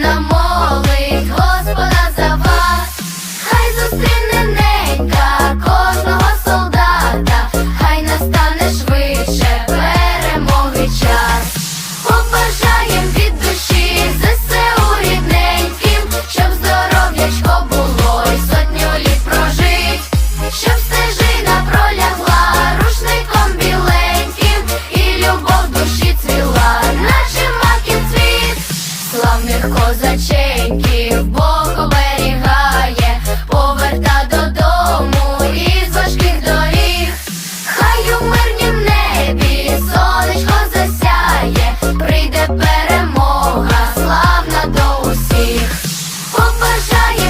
enamoré. козаченьків Бог оберігає, поверта додому із важких доріг, хай у мирнім небі сонечко засяє, прийде перемога, славна до усіх, побажає.